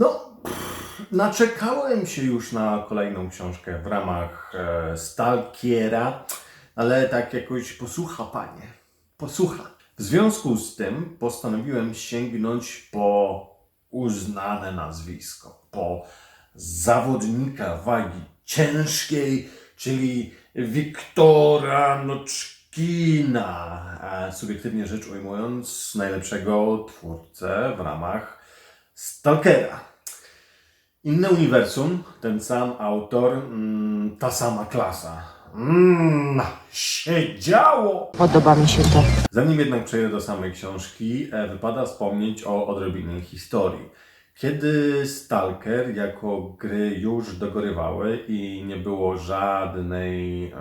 No, pff, naczekałem się już na kolejną książkę w ramach e, Stalkiera, ale tak jakoś posłucha, panie. Posłucha. W związku z tym postanowiłem sięgnąć po uznane nazwisko, po zawodnika wagi ciężkiej, czyli Wiktora Noczkina. Subiektywnie rzecz ujmując, najlepszego twórcę w ramach Stalkera. Inne uniwersum, ten sam autor, mm, ta sama klasa. Mm, siedziało! Podoba mi się to. Zanim jednak przejdę do samej książki, e, wypada wspomnieć o odrobinie historii. Kiedy Stalker jako gry już dogorywały i nie było żadnej e,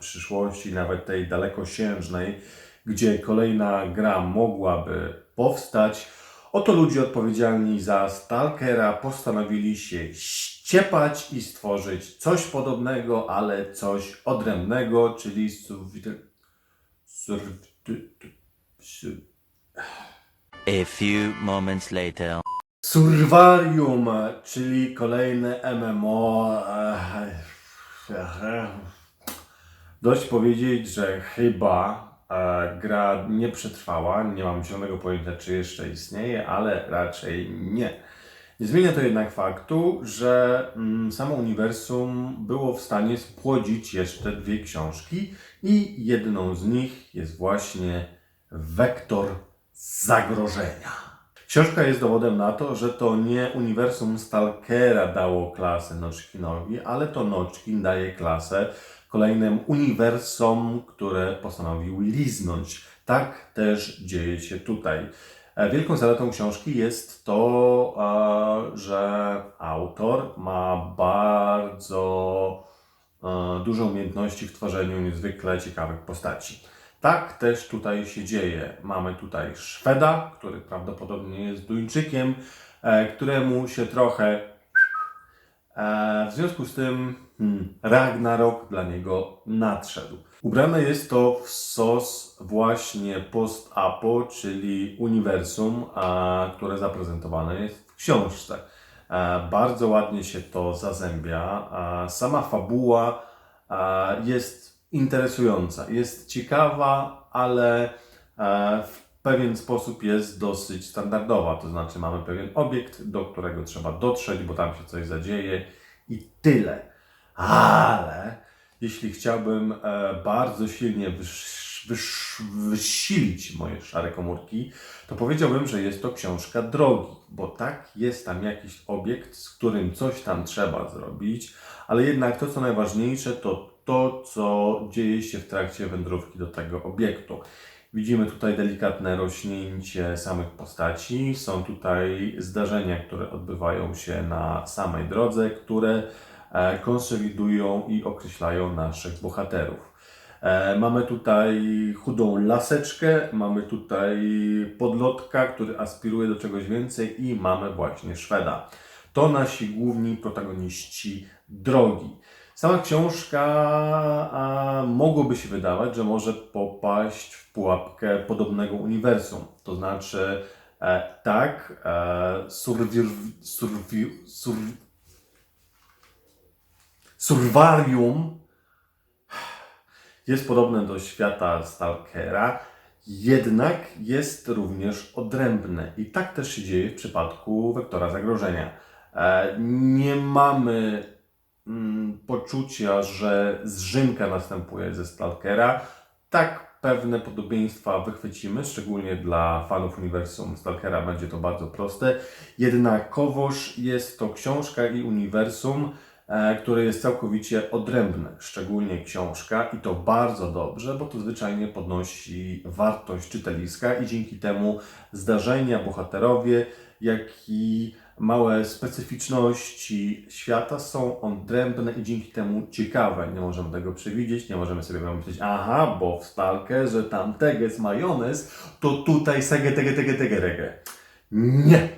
przyszłości, nawet tej dalekosiężnej, gdzie kolejna gra mogłaby powstać, oto ludzie odpowiedzialni za Stalkera postanowili się ściepać i stworzyć coś podobnego, ale coś odrębnego, czyli A few moments later. Survarium, czyli kolejne MMO. Dość powiedzieć, że chyba gra nie przetrwała. Nie mam zielonego pojęcia, czy jeszcze istnieje, ale raczej nie. Nie zmienia to jednak faktu, że mm, samo uniwersum było w stanie spłodzić jeszcze dwie książki i jedną z nich jest właśnie Wektor Zagrożenia. Książka jest dowodem na to, że to nie uniwersum Stalkera dało klasę Notchkinowi, ale to Notchkin daje klasę kolejnym uniwersom, które postanowił liznąć. Tak też dzieje się tutaj. E, Wielką zaletą książki jest to, e, że autor ma bardzo e, dużo umiejętności w tworzeniu niezwykle ciekawych postaci. Tak też tutaj się dzieje. Mamy tutaj Szweda, który prawdopodobnie jest Duńczykiem, któremu się trochę. E, w związku z tym hmm, Ragnarok dla niego nadszedł. Ubrane jest to w sos właśnie post-apo, czyli uniwersum, a, które zaprezentowane jest w książce. E, bardzo ładnie się to zazębia. Sama fabuła e, jest interesująca, jest ciekawa, ale w pewien sposób jest dosyć standardowa. To znaczy, mamy pewien obiekt, do którego trzeba dotrzeć, bo tam się coś zadzieje i tyle. Ale jeśli chciałbym e, bardzo silnie wysilić moje szare komórki, to powiedziałbym, że jest to książka drogi, bo tak jest tam jakiś obiekt, z którym coś tam trzeba zrobić, ale jednak to, co najważniejsze, to to, co dzieje się w trakcie wędrówki do tego obiektu. Widzimy tutaj delikatne rośnięcie samych postaci. Są tutaj zdarzenia, które odbywają się na samej drodze, które e, konsolidują i określają naszych bohaterów. E, Mamy tutaj chudą laseczkę, mamy tutaj podlotka, który aspiruje do czegoś więcej i mamy właśnie Szweda. To nasi główni protagoniści drogi. Sama książka a, mogłoby się wydawać, że może popaść w pułapkę podobnego uniwersum. To znaczy, e, tak, e, survir, survi, sur, Survarium jest podobne do świata Stalkera, jednak jest również odrębne. I tak też się dzieje w przypadku Wektora Zagrożenia. E, Nie mamy mm, poczucia, że zżynka następuje ze Stalkera. Tak pewne podobieństwa wychwycimy, szczególnie dla fanów uniwersum Stalkera będzie to bardzo proste. Jednakowoż jest to książka i uniwersum, e, które jest całkowicie odrębne, szczególnie książka i to bardzo dobrze, bo to zwyczajnie podnosi wartość czytelniska i dzięki temu zdarzenia, bohaterowie, jak i małe specyficzności świata są odrębne i dzięki temu ciekawe. Nie możemy tego przewidzieć, nie możemy sobie pomyśleć, aha, bo w Stalkerze tam teges majonez, to tutaj sege tege tege tege rege. Nie!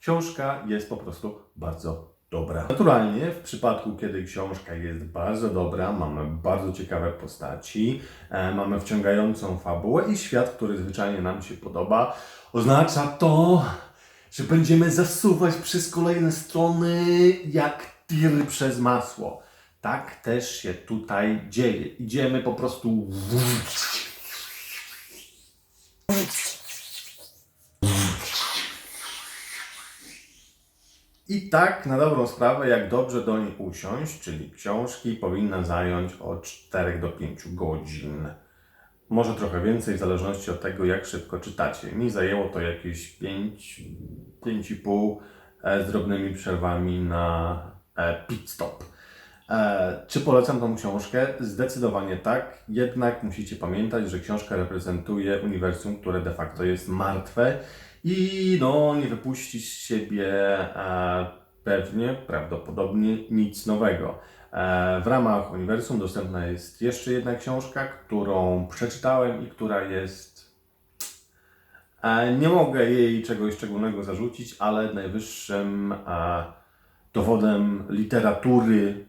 Książka jest po prostu bardzo dobra. Naturalnie, w przypadku, kiedy książka jest bardzo dobra, mamy bardzo ciekawe postaci, e, mamy wciągającą fabułę i świat, który zwyczajnie nam się podoba, oznacza to, że będziemy zasuwać przez kolejne strony jak tir przez masło. Tak też się tutaj dzieje. Idziemy po prostu. I tak na dobrą sprawę, jak dobrze do niej usiąść, czyli książki, powinna zająć od 4 do 5 godzin. Może trochę więcej, w zależności od tego, jak szybko czytacie. Mi zajęło to jakieś 5, 5,5 e, z drobnymi przerwami na e, pit stop. E, czy polecam tą książkę? Zdecydowanie tak. Jednak musicie pamiętać, że książka reprezentuje uniwersum, które de facto jest martwe i no, nie wypuści z siebie pewnie, prawdopodobnie nic nowego. E, w ramach uniwersum dostępna jest jeszcze jedna książka, którą przeczytałem i która jest. E, nie mogę jej czegoś szczególnego zarzucić, ale najwyższym e, dowodem literatury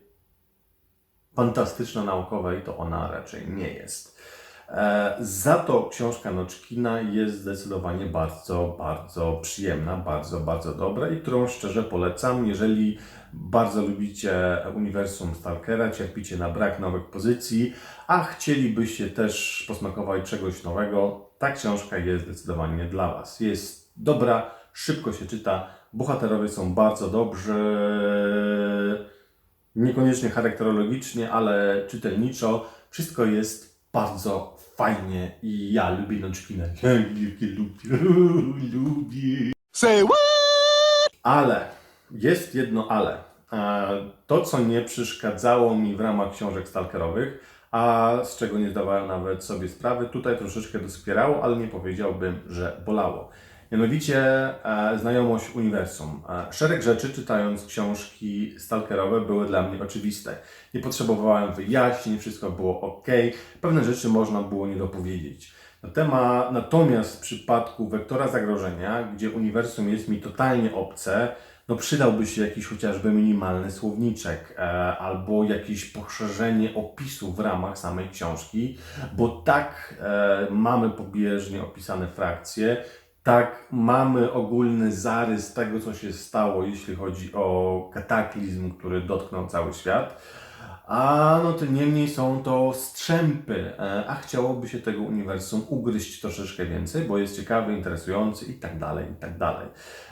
fantastyczno-naukowej to ona raczej nie jest. E, Za to książka Noczkina jest zdecydowanie bardzo, bardzo przyjemna, bardzo, bardzo dobra i którą szczerze polecam. Jeżeli bardzo lubicie uniwersum Stalkera, cierpicie na brak nowych pozycji, a chcielibyście też posmakować czegoś nowego, ta książka jest zdecydowanie dla Was. Jest dobra, szybko się czyta, bohaterowie są bardzo dobrzy, niekoniecznie charakterologicznie, ale czytelniczo. Wszystko jest bardzo fajnie i ja lubię lubię, lubię, lubię. Say what? Ale jest jedno ale. E, To, co nie przeszkadzało mi w ramach książek stalkerowych, a z czego nie zdawałem nawet sobie sprawy, tutaj troszeczkę doskwierało, ale nie powiedziałbym, że bolało. Mianowicie e, znajomość uniwersum. E, szereg rzeczy, czytając książki stalkerowe, były dla mnie oczywiste. Nie potrzebowałem wyjaśnień, wszystko było ok. Pewne rzeczy można było nie dopowiedzieć. Na temat, natomiast w przypadku wektora zagrożenia, gdzie uniwersum jest mi totalnie obce, no przydałby się jakiś chociażby minimalny słowniczek e, albo jakieś poszerzenie opisu w ramach samej książki, bo tak e, mamy pobieżnie opisane frakcje, tak mamy ogólny zarys tego, co się stało, jeśli chodzi o kataklizm, który dotknął cały świat. A no to niemniej są to strzępy, e, a chciałoby się tego uniwersum ugryźć troszeczkę więcej, bo jest ciekawy, interesujący i tak dalej, i tak dalej.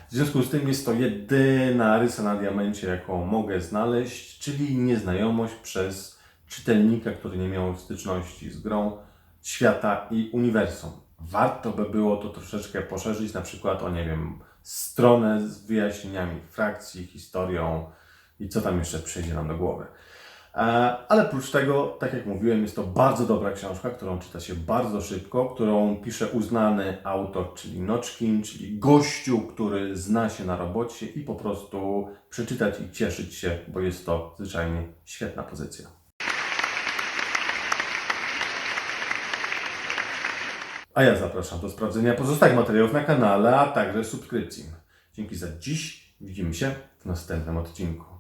W związku z tym jest to jedyna rysa na diamencie, jaką mogę znaleźć, czyli nieznajomość przez czytelnika, który nie miał styczności z grą świata i uniwersum. Warto by było to troszeczkę poszerzyć, na przykład o, nie wiem, stronę z wyjaśnieniami frakcji, historią i co tam jeszcze przyjdzie nam do głowy. E, Ale oprócz tego, tak jak mówiłem, jest to bardzo dobra książka, którą czyta się bardzo szybko, którą pisze uznany autor, czyli Noczkin, czyli gościu, który zna się na robocie i po prostu przeczytać i cieszyć się, bo jest to zwyczajnie świetna pozycja. A ja zapraszam do sprawdzenia pozostałych materiałów na kanale, a także subskrypcji. Dzięki za dziś. Widzimy się w następnym odcinku.